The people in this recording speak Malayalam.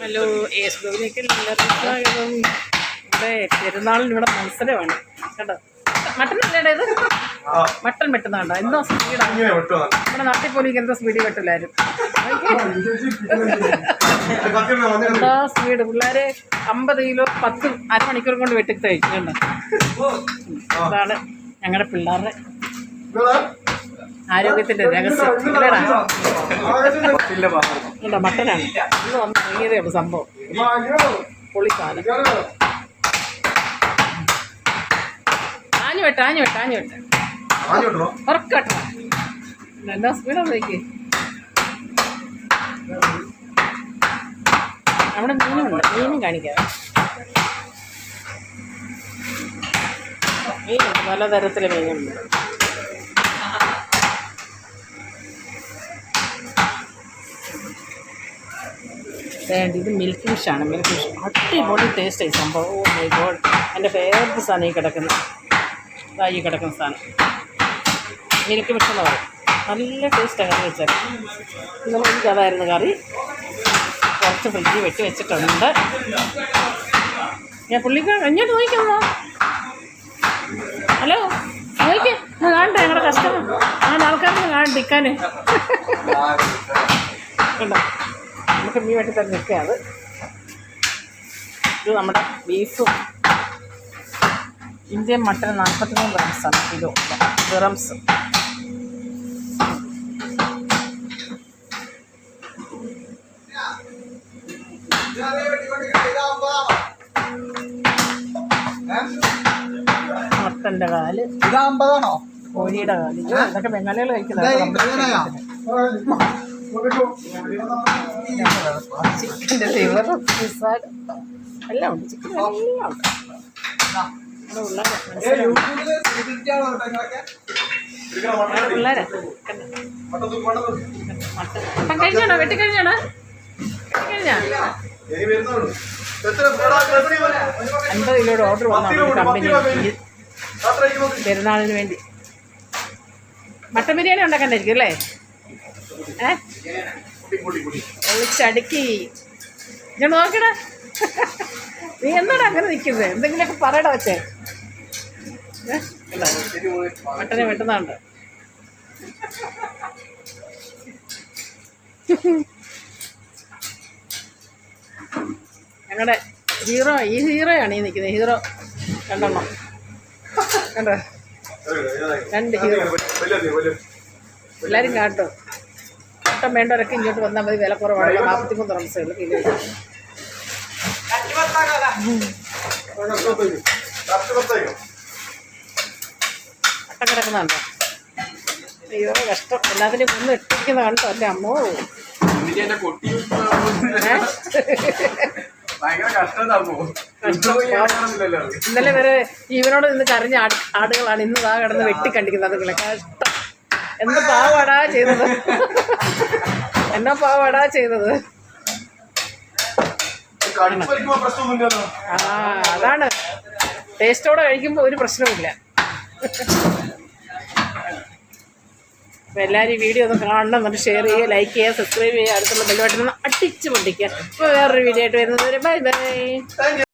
ഹലോ എസ് ബോബിലേക്ക് എല്ലാവർക്കും സ്വാഗതം ഇവിടെ പെരുന്നാളിന് ഇവിടെ മത്സരമാണ് കേട്ടോ മട്ടൺ അല്ലേടാ ഇത് മട്ടൺ വെട്ടുന്നുണ്ടോ എന്തോ സ്പീഡാണ്. നമ്മുടെ നാട്ടിൽ പോലും എന്തോ സ്പീഡിൽ വെട്ടില്ലായിരുന്നു എന്താ സ്പീഡ് പിള്ളേരെ അമ്പത് കിലോ പത്ത് അരമണിക്കൂർ കൊണ്ട് വെട്ടി കണ്ടോ അതാണ് ഞങ്ങളുടെ പിള്ളേരുടെ. ആരോഗ്യത്തിന്റെ രഹസ്യം ഇല്ല, മട്ടനാണ്. ഇന്ന് വന്ന് ഇറങ്ങിയതേ ഉള്ളൂ സംഭവം. പൊളി സാധനം. ആഞ്ഞു വെട്ട ആഞ്ഞു വെട്ട ആഞ്ഞു വെട്ട? ഉറക്കട്ടോ എന്താ സ്പീഡാ നോക്കി നമ്മുടെ മീനുണ്ട്. മീനും കാണിക്കാം. മീനുണ്ട്. പലതരത്തിലെ മീനുണ്ട്. വേണ്ട ഇത് മിൽക്ക് ഫിഷാണ് മിൽക്ക് ഫിഷ് അടിപൊളി ടേസ്റ്റ് ആയി സംഭവം. ഓ മൈ ഗോഡ് എന്റെ ഫേവററ്റ് സാധനം ഈ കിടക്കുന്ന ഇതാ ഈ കിടക്കുന്ന സാധനം. മിൽക്ക് ഫിഷ് എന്ന് പറയും നല്ല ടേസ്റ്റാണ് കറി വെച്ചാൽ. ഇന്നലെ എനിക്ക് അതായിരുന്നു കറി? കുറച്ച് ഫ്രിഡ്ജിൽ വെട്ടി വെച്ചിട്ടുണ്ട്. ഞാൻ പുള്ളിക്ക് ഇങ്ങോട്ട് നോക്കിക്കുന്നോ ഹലോ നോക്കി കാണട്ടെ ഞങ്ങളുടെ കസ്റ്റമർ അങ്ങനെ ആൾക്കാർക്ക് കാണട്ടെ നിൽക്കാന് കണ്ടോ? മീൻ തന്നെ നിൽക്കുകയാണ് ഇത് നമ്മുടെ ബീഫും ഇന്ത്യൻ മട്ടൺ നാൽപ്പത്തി മൂന്ന് ഗ്രാംസാണ് കിലോ. ഗ്രാംസ്. മട്ടന്റെ കാൽ. കോഴിയുടെ കാൽ. ഇത് ഇതൊക്കെ ബംഗാളികൾ കഴിക്കുന്നത്? ചിക്കന്റെ ലിവർ പിസാഡ് എല്ലാം ഉണ്ട്. ചിക്കൻ എല്ലാം ഉണ്ട്. പിള്ളേരെ മട്ടൻ. മട്ടൻ അപ്പം കഴിഞ്ഞാണോ കഴിഞ്ഞാ? അൻപത് കിലോയുടെ ഓർഡർ വന്നു കമ്പനി. പെരുന്നാളിന് വേണ്ടി. മട്ടൻ ബിരിയാണി ഉണ്ടാക്കണ്ടായിരിക്കും അല്ലേ. ഒളിച്ചടുക്കി ഞാൻ നോക്കടാ. നീ എന്താടാ അങ്ങനെ നിൽക്കുന്നത് എന്തെങ്കിലുമൊക്കെ പറയടാ വെച്ചേ? മട്ടനെ വെട്ടുന്നുണ്ട് ഞങ്ങളുടെ ഹീറോ ഈ ഹീറോയാണ് ഈ നിൽക്കുന്നത് ഹീറോ. രണ്ടെണ്ണം. കണ്ടോ? രണ്ട് ഹീറോ. എല്ലാവരും കാട്ടോ. ഇഷ്ടം വേണ്ടവരൊക്കെ ഇങ്ങോട്ട് വന്നാൽ മതി. വില കുറവാണ്. നാൽപ്പത്തി മൂന്ന് റംസേ കിലോ. അട്ട കിടക്കുന്നുണ്ടോ? അയ്യോ കഷ്ടം. എല്ലാത്തിനും ഒന്ന് ഇട്ടിരിക്കുന്ന കണ്ടോ? അല്ലേ അമ്മോ? ഇന്നലെ വരെ ഇവനോട് നിന്ന് കരഞ്ഞ ആട് ആടുകളാണ് ഇന്ന് ആ കിടന്ന് വെട്ടിക്കണ്ടിക്കുന്നത് അതുങ്ങളെ കഷ്ടം. എന്ത് പാവാടാ ചെയ്തത്? എന്നാ പാവാടാ ചെയ്തത്? ആ അതാണ്. ടേസ്റ്റോടെ കഴിക്കുമ്പോൾ ഒരു പ്രശ്നവുമില്ല. അപ്പോൾ എല്ലാവരും ഈ വീഡിയോ ഒന്ന് കാണണം എന്നിട്ട് ഷെയർ ചെയ്യുക ലൈക്ക് ചെയ്യുക സബ്സ്ക്രൈബ് ചെയ്യുക അടുത്തുള്ള ബെല്ലുമായിട്ട് അടിച്ച് പൊട്ടിക്കുക. അപ്പോൾ വേറൊരു വീഡിയോ ആയിട്ട് വരുന്നത് ബൈ ബൈ താങ്ക്